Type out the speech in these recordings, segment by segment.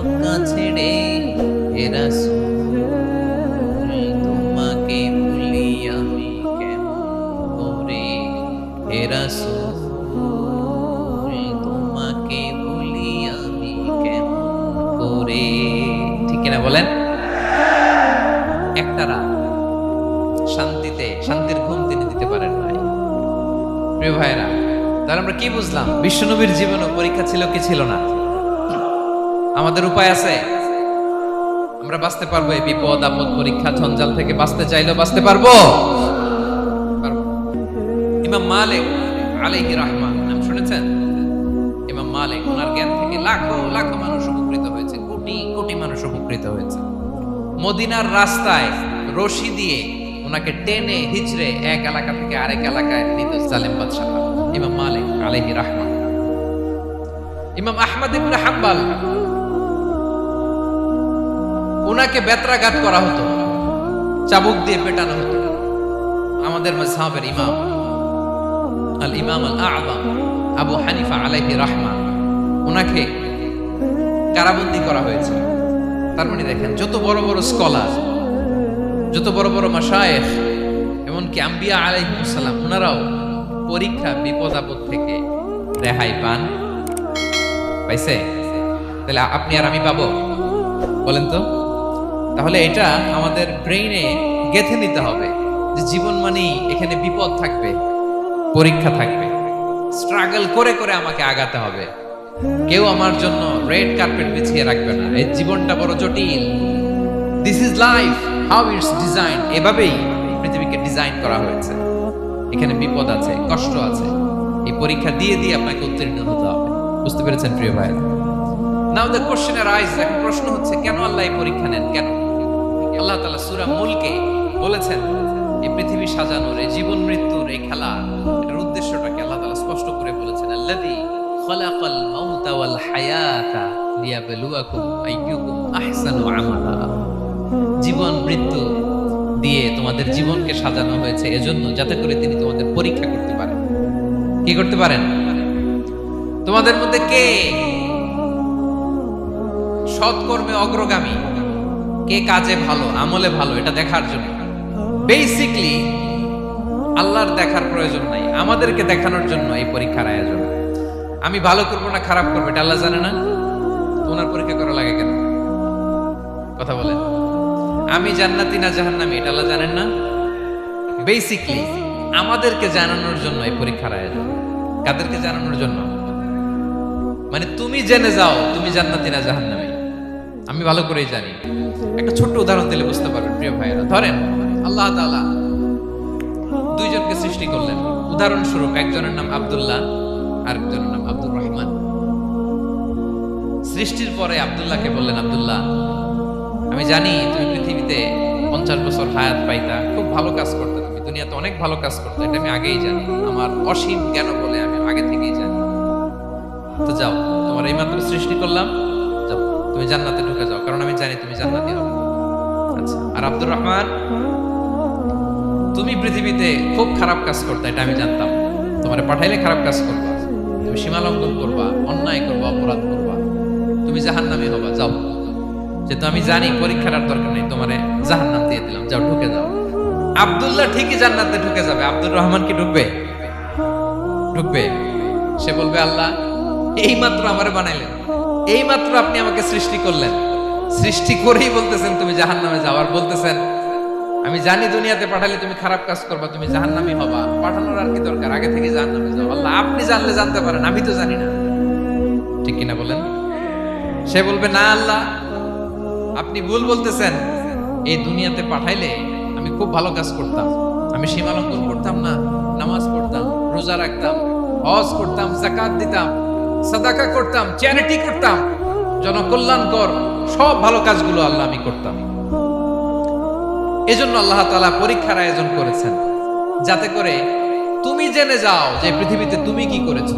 মক্কা ছেড়ে এরা তোমাকে ভুলি আমি কেমন করে? এরা তোমাকে ভুলি আমি কেমন করে? ঠিক কিনা বলেন? একটা রাত শান্তিতে, শান্তির ঘুম তিনি দিতে পারেন নাই। প্রিয় ভাইরা তাহলে আমরা কি বুঝলাম? বিশ্বনবীর জীবনে পরীক্ষা ছিল কি ছিল না? আমাদের উপায় আছে? আমরা বাঁচতে পারব এই বিপদ, আপদ, পরীক্ষা, ঝঞ্ঝাল থেকে বাঁচতে চাইলেও বাঁচতে পারব। ইমাম মালিক রহমান নাম শুনেছেন? ইমাম মালিক ওনার জ্ঞান থেকে লাখো লাখো মানুষ উপকৃত হয়েছে, কোটি কোটি মানুষ উপকৃত হয়েছে। মদিনার রাস্তায় রশি দিয়ে ওনাকে টেনে হিচড়ে এক এলাকা থেকে আরেক এলাকায় নিত জালেম বাদশাহ ইমাম মালিক রহমান ইমাম আহমদ ইবনে হাম্বাল ওনাকে বেত্রাঘাত করা হতো। চাবুক দিয়ে পেটানো হতো। আমাদের মাযহাবের ইমাম, আল ইমাম আল আযম আবু হানিফা আলাইহি রাহমা ওনাকে কারাবন্দি করা হয়েছে। তার মানে দেখেন, যত বড় বড় স্কলার, যত বড় বড় মাসায়েখ এমনকি আম্বিয়া আলাইহিসসালাম ওনারাও পরীক্ষা বিপদ আপদ থেকে রেহাই পান। পাইছে? তাহলে আপনি আর আমি পাবো? বলেন তো। তাহলে এটা আমাদের ব্রেইনে গেথে নিতে হবে যে জীবন মানেই এখানে বিপদ থাকবে, পরীক্ষা থাকবে স্ট্রাগল করে করে আমাকে আগাতে হবে। কেউ আমার জন্য রেড কার্পেট বিছিয়ে রাখবে না, এই জীবনটা বড় জটিল। This is life how it's design এভাবেই পৃথিবীকে ডিজাইন করা হয়েছে। এখানে বিপদ আছে, কষ্ট আছে। এই পরীক্ষা দিয়ে দিয়ে আপনাকে উত্তীর্ণ হতে হবে। বুঝতে পেরেছেন প্রিয় ভাই নাও দ্য কোশ্চেন এখন প্রশ্ন হচ্ছে, কেন আল্লাহ এই পরীক্ষা নেন কেন? আল্লাহ তাআলা সূরা মুলকে বলেছেন এই পৃথিবী সাজানোর এই জীবন মৃত্যুর এই খেলা। এর উদ্দেশ্যটাকে আল্লাহ তাআলা স্পষ্ট করে বলেছেন, আল্লাযী খালাকাল মাউতা ওয়াল হায়াতা লিয়াবলুয়াকুম আইয়ুকুম আহসানু আমালা। জীবন, মৃত্যু দিয়ে তোমাদের জীবনকে সাজানো হয়েছে এজন্য যাতে করে তিনি তোমাদের পরীক্ষা করতে পারেন। কি করতে পারেন? তোমাদের মধ্যে কে সৎকর্মে অগ্রগামী? কে কাজে ভালো, আমলে ভালো, এটা দেখার জন্য। বেসিকলি আল্লাহর দেখার প্রয়োজন নাই। আমাদেরকে দেখানোর জন্য এই পরীক্ষার আয়োজন। আমি ভালো করব না খারাপ করব, এটা আল্লাহ জানে না? তো ওনার পরীক্ষা করা লাগে কেন? কথা বলেন। আমি জান্নাতি না জাহান্নামি, এটা আল্লাহ জানেন না? বেসিকলি আমাদেরকে জানানোর জন্য এই পরীক্ষার আয়োজন। কাদেরকে জানানোর জন্য? মানে তুমি জেনে যাও, তুমি জান্নাতি না জাহান্নামি। আমি ভালো করেই জানি। একটা ছোট্ট উদাহরণ দিলে বুঝতে পারবেন, প্রিয় ভাইয়েরা। ধরেন, আল্লাহ তাআলা দুইজনকে সৃষ্টি করলেন। উদাহরণস্বরূপ, একজনের নাম আব্দুল্লাহ আর একজনের নাম আব্দুর রহমান। সৃষ্টির পরে আব্দুল্লাহকে বললেন, আব্দুল্লাহ, আমি জানি তুমি পৃথিবীতে পঞ্চাশ বছর হায়াত পাইতা, খুব ভালো কাজ করতে তুমি। দুনিয়াতে অনেক ভালো কাজ করতে, এটা আমি আগেই জানি। আমার অসীম জ্ঞান বলে আমি আগে থেকেই জানি। তো যাও, তোমার এই মাত্র সৃষ্টি করলাম তুমি জান্নাতে ঢুকে যাও, কারণ আমি জানি তুমি জান্নাতি হবে। আচ্ছা আর আব্দুর রহমান, তুমি পৃথিবীতে খুব খারাপ কাজ করতে, এটা আমি জানতাম। তোমার পাঠাইলে খারাপ কাজ করবা, তুমি সীমালঙ্ঘন করবা, অন্যায় করবা, অপরাধ করবা। তুমি জাহান্নামী হবা, যাও। যেহেতু আমি জানি পরীক্ষার দরকার নেই, তোমারে জাহান্নাম দিয়ে দিলাম, যাও ঢুকে যাও। আব্দুল্লাহ ঠিকই জান্নাতে ঢুকে যাবে, আব্দুর রহমান কি ঢুকবে? ঢুকবে। সে বলবে, আল্লাহ এই মাত্র আমারে বানাইলেন। এই মাত্র আপনি আমাকে সৃষ্টি করলেন। সৃষ্টি করেই বলতেছেন, তুমি জাহান নামে যাওয়ার বলতেছেন, আমি জানি দুনিয়াতে পাঠালে তুমি খারাপ কাজ করবা, তুমি জাহান্নামি হবা। পাঠানোর আর কি দরকার? আগে থেকে জাহান্নামে যাও। আল্লাহ, আপনি জানলে জানতে পারেন, আমি তো জানি না। ঠিক কিনা বলেন? সে বলবে, না আল্লাহ, আপনি ভুল বলতেছেন। এই দুনিয়াতে পাঠাইলে আমি খুব ভালো কাজ করতাম। আমি সীমা লঙ্ঘন করতাম না। নামাজ পড়তাম, রোজা রাখতাম, হজ করতাম জাকাত দিতাম। সাদাকা করতাম চ্যারিটি করতাম, জনকল্যাণকর, সব ভালো কাজগুলো আল্লাহ আমি করতাম। এজন্য আল্লাহ তাআলা পরীক্ষার আয়োজন করেছেন, যাতে করে তুমি জেনে যাও যে পৃথিবীতে তুমি কি করেছ।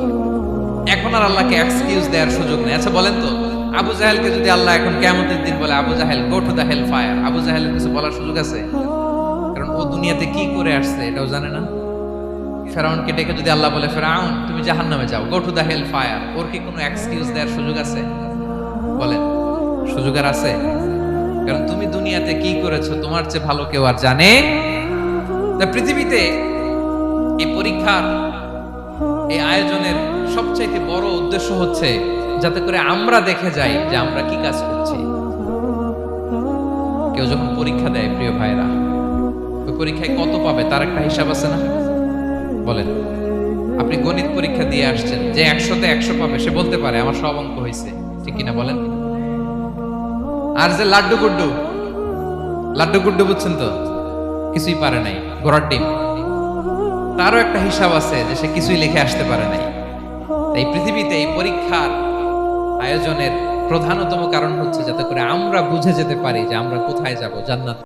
এখন আর আল্লাহকে এক্সকিউজ দেওয়ার সুযোগ নেই। আচ্ছা বলেন তো, আবু জাহেলকে যদি আল্লাহ এখন কেমতের দিন বলে, Abu Jahl go to the hell fire Abu জাহেলের কিছু বলার সুযোগ আছে? কারণ ও দুনিয়াতে কি করে আসছে, এটাও জানে না? ফেরাউনকে ডেকে যদি আল্লাহ বলে, ফেরাউন, তুমি জাহান নামে যাও go to the hell fire ওর কি কোনো এক্সকিউজ দেওয়ার সুযোগ আছে? বলেন। সুযোগ আর আছে? কারণ তুমি দুনিয়াতে কি করেছ, তোমার চেয়ে ভালো কেউ আর জানে? পৃথিবীতে এই পরীক্ষার, এই আয়োজনের সবচাইতে বড় উদ্দেশ্য হচ্ছে যাতে করে আমরা দেখে যাই যে আমরা কি কাজ করছি। কেউ যখন পরীক্ষা দেয়, প্রিয় ভাইরা ওই পরীক্ষায় কত পাবে, তার একটা হিসাব আছে না? বলেন, আপনি গণিত পরীক্ষা দিয়ে আসছেন, যে একশোতে একশো পাবে, সে বলতে পারে, আমার সব অঙ্ক হয়েছে। ঠিক কিনা বলেন? আর যে লাড্ডু গুড্ডু লাড্ডু গুড্ডু বুঝছেন তো? কিছুই পারে নাই, ঘোড়ার ডিম। তারও একটা হিসাব আছে যে সে কিছুই লিখে আসতে পারে নাই। এই পৃথিবীতে এই পরীক্ষার আয়োজনের প্রধানতম কারণ হচ্ছে যাতে করে আমরা বুঝে যেতে পারি যে আমরা কোথায় যাব, জান্নাত